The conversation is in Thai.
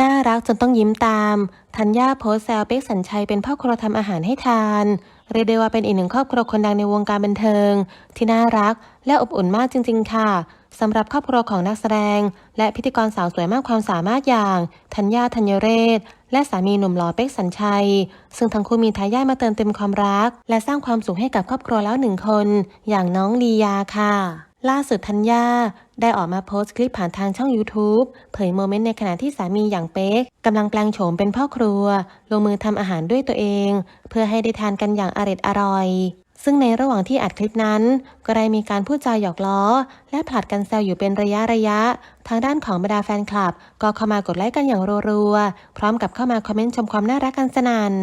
น่ารักจนต้องยิ้มตาม ธัญญาโพสแซวเป๊กสัญชัยเป็นพ่อครัวทำอาหารให้ทาน เรียกได้ว่าเป็นอีกหนึ่งครอบครัวคนดังในวงการบันเทิง ที่น่ารักและอบอุ่นมากจริง ๆ ค่ะสำหรับครอบครัวของนักแสดง และพิธีกรสาวสวยมากความสามารถอย่างธัญญาธัญเรศ และสามีหนุ่มหล่อเป๊กสัญชัย ซึ่งทั้งคู่มีทายาทมาเติมเต็มความรัก และสร้างความสุขให้กับครอบครัวแล้วหนึ่งคน อย่างน้องลียาค่ะ ล่าสุดธัญญา ได้ออกมาโพสต์คลิปผ่านทางช่อง YouTube เผยโมเมนต์ในขณะที่สามีอย่างเป๊กกำลังแปลงโฉมเป็นพ่อครัว ลงมือทำอาหารด้วยตัวเอง เพื่อให้ได้ทานกันอย่างอร็ดอร่อย ซึ่งในระหว่างที่อัดคลิปนั้น ก็ได้มีการพูดจาหยอกล้อ และผลัดกันแซวอยู่เป็นระยะระยะ ทางด้านของบรรดาแฟนคลับ ก็เข้ามากดไลค์กันอย่างรัวๆพร้อมกับเข้ามาคอมเมนต์ชมความน่ารักกันสนั่น